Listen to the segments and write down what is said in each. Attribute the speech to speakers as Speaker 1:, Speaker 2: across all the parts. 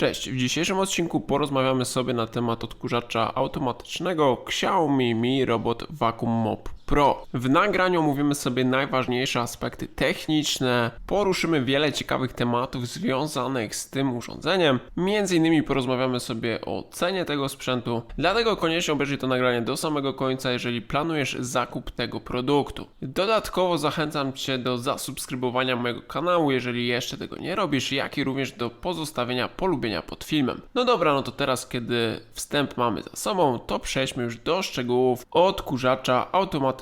Speaker 1: Cześć, w dzisiejszym odcinku porozmawiamy sobie na temat odkurzacza automatycznego Xiaomi Mi Robot Vacuum Mop Pro. W nagraniu omówimy sobie najważniejsze aspekty techniczne, poruszymy wiele ciekawych tematów związanych z tym urządzeniem, między innymi porozmawiamy sobie o cenie tego sprzętu, dlatego koniecznie obejrzyj to nagranie do samego końca, jeżeli planujesz zakup tego produktu. Dodatkowo zachęcam Cię do zasubskrybowania mojego kanału, jeżeli jeszcze tego nie robisz, jak i również do pozostawienia polubienia pod filmem. No dobra, no to teraz, kiedy wstęp mamy za sobą, to przejdźmy już do szczegółów odkurzacza automatycznego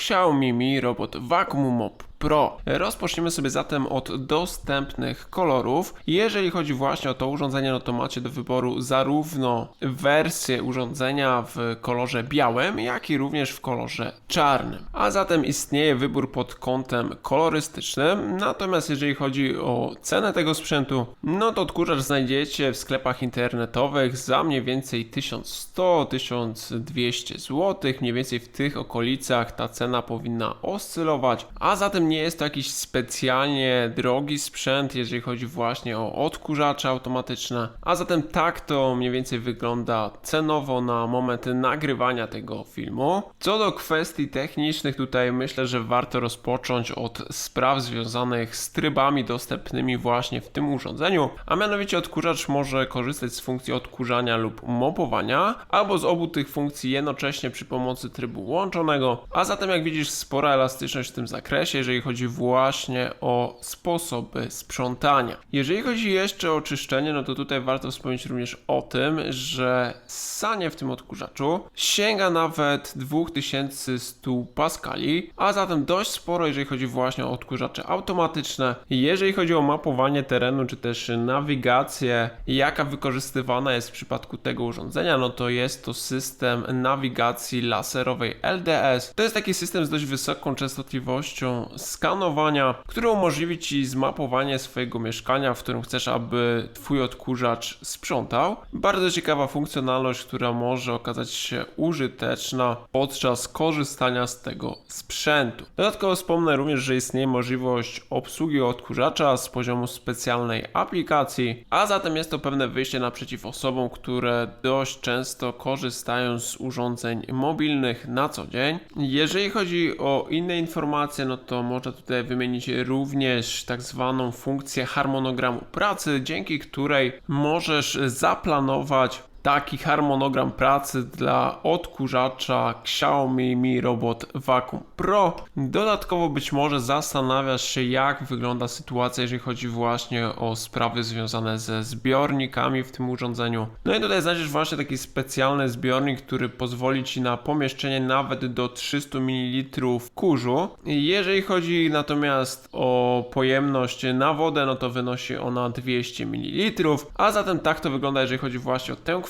Speaker 1: Xiaomi Mi Robot Vacuum Mop Pro. Rozpoczniemy sobie zatem od dostępnych kolorów. Jeżeli chodzi właśnie o to urządzenie, no to macie do wyboru zarówno wersję urządzenia w kolorze białym, jak i również w kolorze czarnym. A zatem istnieje wybór pod kątem kolorystycznym. Natomiast jeżeli chodzi o cenę tego sprzętu, no to odkurzacz znajdziecie w sklepach internetowych za mniej więcej 1100-1200 zł. Mniej więcej w tych okolicach ta cena powinna oscylować. A zatem nie jest to jakiś specjalnie drogi sprzęt, jeżeli chodzi właśnie o odkurzacze automatyczne. A zatem tak to mniej więcej wygląda cenowo na moment nagrywania tego filmu. Co do kwestii technicznych, tutaj myślę, że warto rozpocząć od spraw związanych z trybami dostępnymi właśnie w tym urządzeniu, a mianowicie odkurzacz może korzystać z funkcji odkurzania lub mopowania, albo z obu tych funkcji jednocześnie przy pomocy trybu łączonego, a zatem jak widzisz spora elastyczność w tym zakresie, jeżeli chodzi właśnie o sposoby sprzątania. Jeżeli chodzi jeszcze o czyszczenie, no to tutaj warto wspomnieć również o tym, że ssanie w tym odkurzaczu sięga nawet 2100 paskali, a zatem dość sporo, jeżeli chodzi właśnie o odkurzacze automatyczne. Jeżeli chodzi o mapowanie terenu, czy też nawigację, jaka wykorzystywana jest w przypadku tego urządzenia, no to jest to system nawigacji laserowej LDS. To jest taki system z dość wysoką częstotliwością skanowania, który umożliwi Ci zmapowanie swojego mieszkania, w którym chcesz, aby Twój odkurzacz sprzątał. Bardzo ciekawa funkcjonalność, która może okazać się użyteczna podczas korzystania z tego sprzętu. Dodatkowo wspomnę również, że istnieje możliwość obsługi odkurzacza z poziomu specjalnej aplikacji, a zatem jest to pewne wyjście naprzeciw osobom, które dość często korzystają z urządzeń mobilnych na co dzień. Jeżeli chodzi o inne informacje, no to można tutaj wymienić również tak zwaną funkcję harmonogramu pracy, dzięki której możesz zaplanować taki harmonogram pracy dla odkurzacza Xiaomi Mi Robot Vacuum Pro. Dodatkowo być może zastanawiasz się, jak wygląda sytuacja, jeżeli chodzi właśnie o sprawy związane ze zbiornikami w tym urządzeniu. No i tutaj znajdziesz właśnie taki specjalny zbiornik, który pozwoli Ci na pomieszczenie nawet do 300 ml kurzu. Jeżeli chodzi natomiast o pojemność na wodę, no to wynosi ona 200 ml, a zatem tak to wygląda, jeżeli chodzi właśnie o tę kwestię.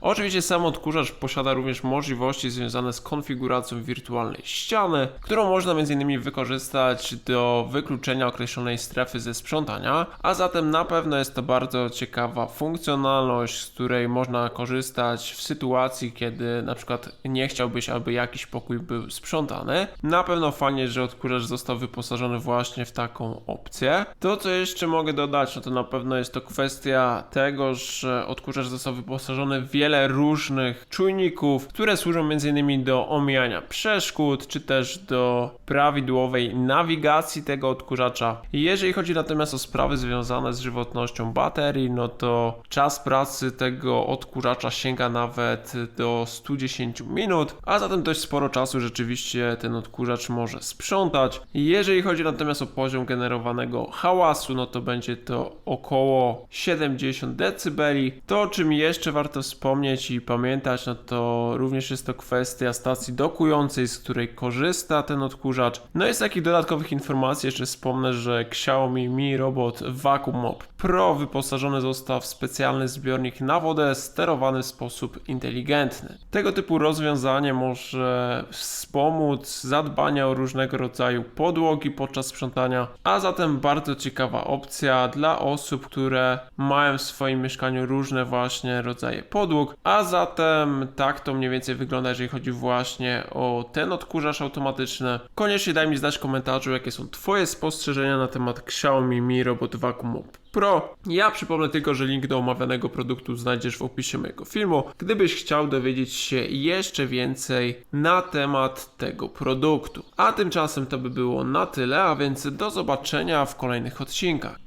Speaker 1: Oczywiście sam odkurzacz posiada również możliwości związane z konfiguracją wirtualnej ściany, którą można m.in. wykorzystać do wykluczenia określonej strefy ze sprzątania, a zatem na pewno jest to bardzo ciekawa funkcjonalność, z której można korzystać w sytuacji, kiedy na przykład nie chciałbyś, aby jakiś pokój był sprzątany. Na pewno fajnie, że odkurzacz został wyposażony właśnie w taką opcję. To, co jeszcze mogę dodać, no to na pewno jest to kwestia tego, że odkurzacz został wyposażony wyposażony w wiele różnych czujników, które służą m.in. do omijania przeszkód, czy też do prawidłowej nawigacji tego odkurzacza. Jeżeli chodzi natomiast o sprawy związane z żywotnością baterii, no to czas pracy tego odkurzacza sięga nawet do 110 minut, a zatem dość sporo czasu rzeczywiście ten odkurzacz może sprzątać. Jeżeli chodzi natomiast o poziom generowanego hałasu, no to będzie to około 70 dB. To czym jeszcze warto wspomnieć i pamiętać, no to również jest to kwestia stacji dokującej, z której korzysta ten odkurzacz. No i z takich dodatkowych informacji jeszcze wspomnę, że Xiaomi Mi Robot Vacuum Mop Pro wyposażony został w specjalny zbiornik na wodę sterowany w sposób inteligentny. Tego typu rozwiązanie może wspomóc zadbania o różnego rodzaju podłogi podczas sprzątania, a zatem bardzo ciekawa opcja dla osób, które mają w swoim mieszkaniu różne właśnie rodzaje rodzaje podłóg, a zatem tak to mniej więcej wygląda, jeżeli chodzi właśnie o ten odkurzacz automatyczny. Koniecznie daj mi znać w komentarzu, jakie są Twoje spostrzeżenia na temat Xiaomi Mi Robot Vacuum Mop Pro. Ja przypomnę tylko, że link do omawianego produktu znajdziesz w opisie mojego filmu. Gdybyś chciał dowiedzieć się jeszcze więcej na temat tego produktu. A tymczasem to by było na tyle, a więc do zobaczenia w kolejnych odcinkach.